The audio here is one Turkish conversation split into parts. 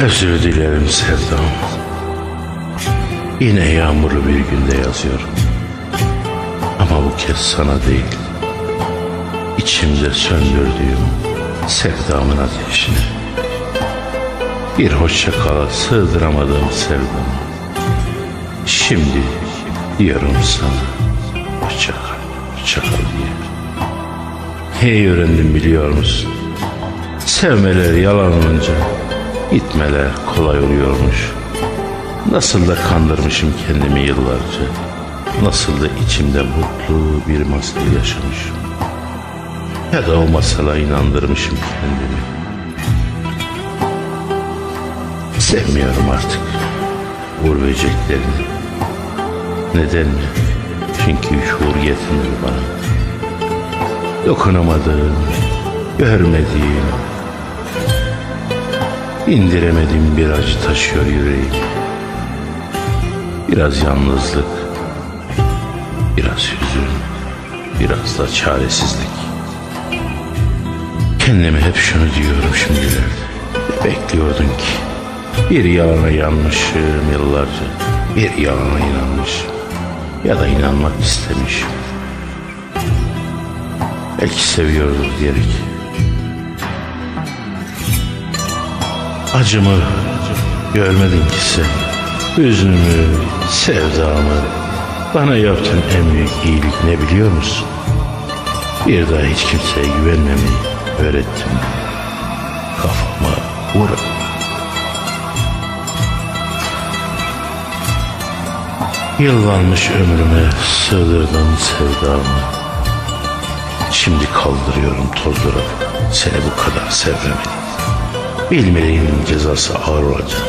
Özür dilerim sevdam. Yine yağmurlu bir günde yazıyorum. Ama bu kez sana değil. İçimde söndürdüğüm sevdamın ateşini. Bir hoşça kala sığdıramadığım sevdam. Şimdi diyorum sana hoşça kal, hoşça kal diye. Hey öğrendim biliyor musun? Sevmeler yalan olunca gitmeler kolay oluyormuş. Nasıl da kandırmışım kendimi yıllarca. Nasıl da içimde mutlu bir masal yaşamışım. Ya da o masala inandırmışım kendimi. Sevmiyorum artık uğur böceklerini. Neden mi? Çünkü şuur yetmiyor bana. Dokunamadığım, görmediğim, indiremediğim bir acı taşıyor yüreğim. Biraz yalnızlık, biraz hüzün, biraz da çaresizlik. Kendime hep şunu diyorum şimdilerde. Bekliyordun ki bir yalana yanmışım yıllarca. Bir yalana inanmışım. Ya da inanmak istemişim. Belki seviyordur diyerek. Acımı görmedin ki sen. Hüznümü, sevdamı. Bana yaptığın en büyük iyilik ne biliyor musun? Bir daha hiç kimseye güvenmemeyi öğrettim. Kafama vur. Yıllanmış ömrüme sığdırdım sevdamı. Şimdi kaldırıyorum tozlara. Seni bu kadar sevmemeliydim. Bilmediğin cezası ağır olacak.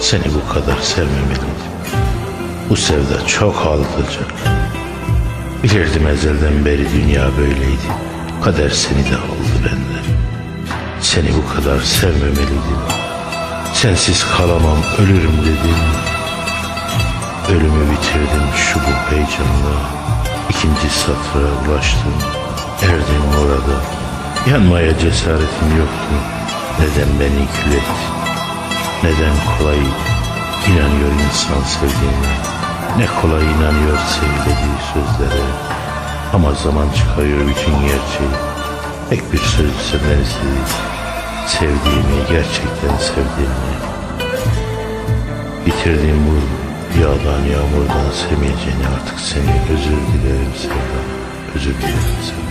Seni bu kadar sevmemeliydim. Bu sevda çok aldatıcı. Bilirdim ezelden beri dünya böyleydi. Kader seni de aldı benden. Seni bu kadar sevmemeliydim. Sensiz kalamam ölürüm dedim. Ölümü bitirdim şu bu heyecanla. İkinci satıra ulaştım. Erdim orada. Yanmaya cesaretim yoktu. Neden beni kül etti? Neden kolay inanıyor insan sevdiğine? Ne kolay inanıyor sevdiği sözlere. Ama zaman çıkarıyor bütün gerçeği. Tek bir söz senden istedi. Sevdiğimi, gerçekten sevdiğimi. Bitirdiğim bu yağdan yağmurdan sevmeyeceğini artık seni özür dilerim sevdam. Özür dilerim sevdam.